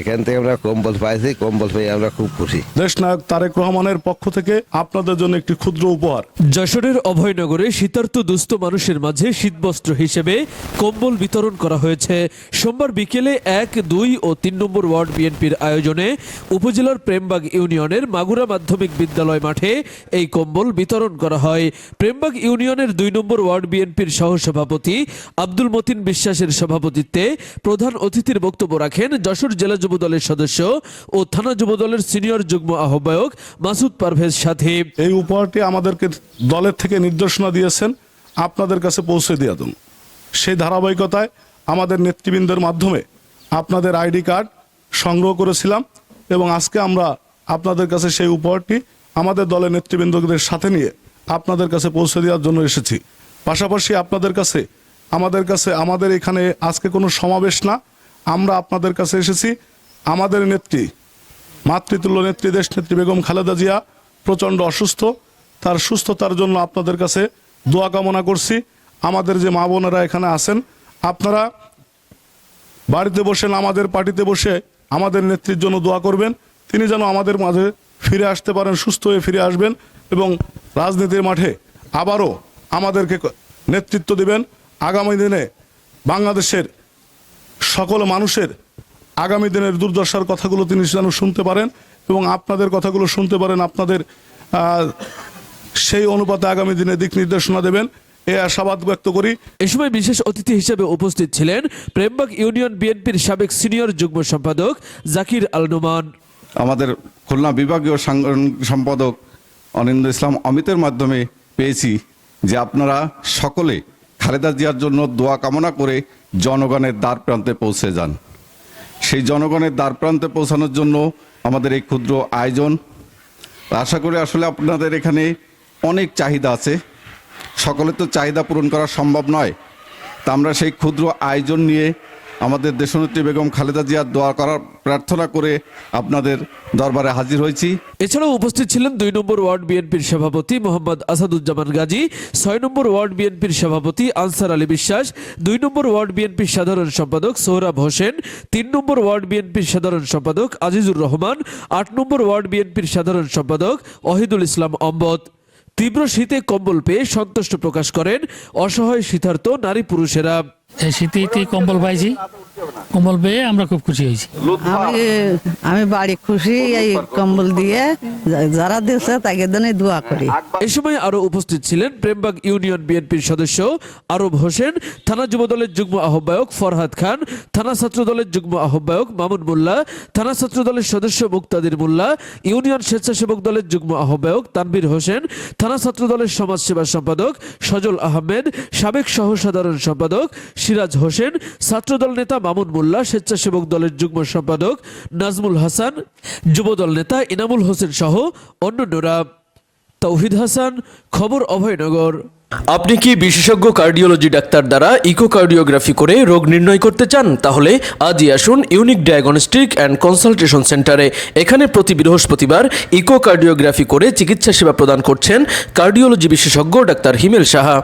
এখান থেকে আমরা কম্বল পাইছি কম্বল পেয়ে আমরা খুব খুশি। দেশনায়ক তারেক রহমানের পক্ষ থেকে আপনাদের জন্য একটি ক্ষুদ্র উপহার। যশোরের অভয়নগরে শীতার্ত দুস্থ মানুষের মাঝে শীতবস্ত্র হিসেবে কম্বল বিতরণ করা হয়েছে। সোমবার বিকেলে এক দুই ও তিন নম্বর ওয়ার্ড বিএনপির আয়োজনে উপজেলার প্রেমবাগ ইউনিয়নের মাগুরা মাধ্যমিক বিদ্যালয় মাঠে এই কম্বল বিতরণ করা হয়। প্রেমবাগ ইউনিয়নের দুই নম্বর ওয়ার্ড বিএনপির সহসভাপতি আব্দুল মতিন বিশ্বাসের সভাপতিত্বে প্রধান অতিথির বক্তব্য রাখেন যশোর জেলা যুবদলের সদস্য ও থানা যুব দলের সিনিয়র যুগ্ম আহ্বায়ক মাসুদ পারভেজ সাথে। এই উপহারটি আমাদেরকে দলের থেকে নির্দেশনা দিয়েছেন। আপনাদের কাছে পৌঁছে দিয়ে দিন। সেই ধারাবাহিকতায় আমাদের নেতৃবৃন্দের মাধ্যমে আপনাদের আইডি কার্ড সংগ্রহ করেছিলাম এবং আজকে আমরা আপনাদের কাছে সেই উপহারটি আমাদের দলের নেতৃবৃন্দদের সাথে নিয়ে আপনাদের কাছে পৌঁছে দেওয়ার জন্য এসেছি। পাশাপাশি আপনাদের কাছে, আমাদের কাছে, আমাদের এখানে আজকে কোনো সমাবেশ না। আমরা আপনাদের কাছে এসেছি। আমাদের নেত্রী, মাতৃতুল্য নেত্রী দেশ নেত্রী বেগম খালেদা জিয়া প্রচণ্ড অসুস্থ। তার সুস্থতার জন্য আপনাদের কাছে দোয়া কামনা করছি। আমাদের যে মা বোনেরা এখানে আছেন, আপনারা বাড়িতে বসেন আমাদের পার্টিতে বসে আমাদের নেত্রীর জন্য দোয়া করবেন। তিনি যেন আমাদের মাঝে ফিরে আসতে পারেন, সুস্থ হয়ে ফিরে আসবেন এবং রাজনীতির মাঠে আবারও আমাদেরকে নেতৃত্ব দিবেন। আগামী দিনে বাংলাদেশের সকল মানুষের আগামী দিনের দুর্দশার কথাগুলো তিনি যেন শুনতে পারেন এবং আপনাদের কথাগুলো শুনতে পারেন আপনাদের সেই অনুপাতে আগামী দিনে দিক নির্দেশনা দেবেন। এ আশাবাদ ব্যক্ত করি। এ সময় বিশেষ অতিথি হিসেবে উপস্থিত ছিলেন প্রেমবাগ ইউনিয়ন বিএনপির সাবেক সিনিয়র যুগ্ম সম্পাদক জাকির আল নোমান। আমাদের খুলনা বিভাগীয় সাংগঠনিক সম্পাদক অনিন্দ ইসলাম অমিতের মাধ্যমে পেয়েছি যে আপনারা সকলে খালেদা জিয়ার জন্য দোয়া কামনা করে জনগণের দ্বার প্রান্তে পৌঁছে যান। সেই জনগণের দ্বার প্রান্তে পৌঁছানোর জন্য আমাদের এই ক্ষুদ্র আয়োজন। আশা করি আসলে আপনাদের এখানে অনেক চাহিদা আছে। সকলে তো চাহিদা পূরণ করা সম্ভব নয়। তা আমরা সেই ক্ষুদ্র আয়োজন নিয়ে আমাদের দেশনেত্রী বেগম খালেদা জিয়ার দোয়া করার প্রার্থনা করে আপনাদের দরবারে হাজির হয়েছি। এছাড়াও উপস্থিত ছিলেন দুই নম্বর ওয়ার্ড বিএনপির সভাপতি মোহাম্মদ আসাদুজ্জামান গাজী, ছয় নম্বর ওয়ার্ড বিএনপির সভাপতি আনসার আলী বিশ্বাস, দুই নম্বর ওয়ার্ড বিএনপির সাধারণ সম্পাদক সোহরাব হোসেন, তিন নম্বর ওয়ার্ড বিএনপির সাধারণ সম্পাদক আজিজুর রহমান, আট নম্বর ওয়ার্ড বিএনপির সাধারণ সম্পাদক অহিদুল ইসলাম অম্বত তীব্র শীতে কম্বল পেয়ে সন্তুষ্ট প্রকাশ করেন অসহায় শীতার্থ নারী পুরুষেরা। এই শীতে কম্বল পাইছি। কম্বল পেয়ে আমরা খুব খুশি হয়েছি। আমি আমি বাড়ি খুশি এই কম্বল দিয়ে যারা দিয়েছে তাকে জন্য দোয়া করি। এ সময় আরও উপস্থিত ছিলেন প্রেমবাগ ইউনিয়ন বিএনপির সদস্য আরব হোসেন থানা যুবদলের যুগ্ম আহ্বায়ক ফরহাদ খান থানা ছাত্র দলের যুগ্ম আহ্বায়ক মামুন মোল্লা থানা ছাত্র দলের সদস্য মুক্তাদির মোল্লা ইউনিয়ন স্বেচ্ছাসেবক দলের যুগ্ম আহ্বায়ক তানভীর হোসেন থানা ছাত্র দলের সমাজসেবা সম্পাদক সজল আহমেদ সাবেক সহ সাধারণ সম্পাদক সিরাজ হোসেন, ছাত্রদল নেতা মামুন মোল্লা, স্বেচ্ছাসেবক দলের যুগ্ম সম্পাদক নাজমুল হাসান, যুবদল নেতা ইনামুল হোসেন সহ অন্যান্যরা। তৌহিদ হাসান, খবর অভয়নগর। আপনি কি বিশেষজ্ঞ কার্ডিওলজি ডাক্তার দ্বারা ইকোকার্ডিওগ্রাফি করে রোগ নির্ণয় করতে চান? তাহলে আজই আসুন ইউনিক ডায়াগনস্টিক অ্যান্ড কনসালটেশন সেন্টারে। এখানে প্রতি বৃহস্পতিবার ইকোকার্ডিওগ্রাফি করে চিকিৎসা সেবা প্রদান করছেন কার্ডিওলজি বিশেষজ্ঞ ডাক্তার হিমেল সাহা।